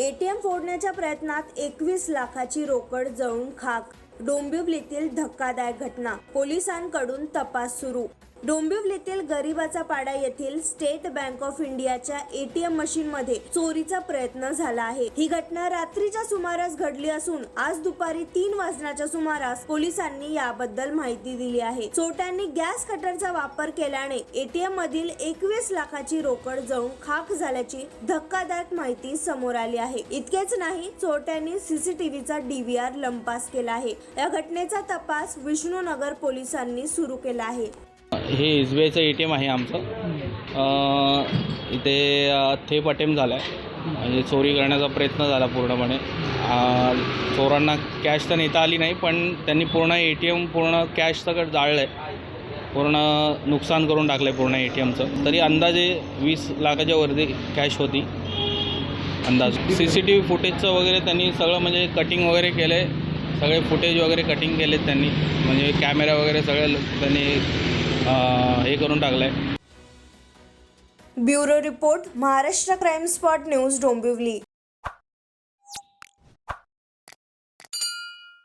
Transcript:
ATM फोडण्याच्या प्रयत्नात एकवीस लाखाची रोकड जळून खाक डोंबिवलीतील धक्कादायक घटना पोलिसांकडून तपास सुरू डोंबिवलीतील गरिबाचा पाडा येथील स्टेट बँक ऑफ इंडियाच्या एटीएम मशीन मध्ये चोरीचा प्रयत्न झाला आहे. ही घटना रात्रीच्या सुमारास घडली असून आज दुपारी तीन वाजण्याच्या सुमारास पोलिसांनी याबद्दल माहिती दिली आहे. चोरट्यांनी गॅस कटरचा वापर केल्याने एटीएम मधील एकवीस लाखाची रोकड जळून खाक झाल्याची धक्कादायक माहिती समोर आली आहे. इतकेच नाही चोरट्यांनी सीसीटीव्हीचा डीव्हीआर लंपास केला आहे. या घटनेचा तपास विष्णुनगर पोलिसांनी सुरू केला आहे. हे एस बी आयचं ए टी एम आहे आमचं. इथे थेप अटेम झाला आहे म्हणजे चोरी करण्याचा प्रयत्न झाला पूर्णपणे. चोरांना कॅश तर नेता आली नाही पण त्यांनी पूर्ण ए टी एम पूर्ण कॅश सगळं जाळलं आहे पूर्ण नुकसान करून टाकलं आहे पूर्ण ए टी एमचं तरी अंदाजे वीस लाखाच्या वरती कॅश होती. अंदाज. सी सी टी व्ही फुटेजचं वगैरे त्यांनी सगळं म्हणजे कटिंग वगैरे केलं आहे सगळे फुटेज वगैरे कटिंग केलेत त्यांनी. म्हणजे कॅमेरा वगैरे सगळं त्यांनी हे करून टाकलं आहे bureau report Maharashtra crime spot news Dombivli.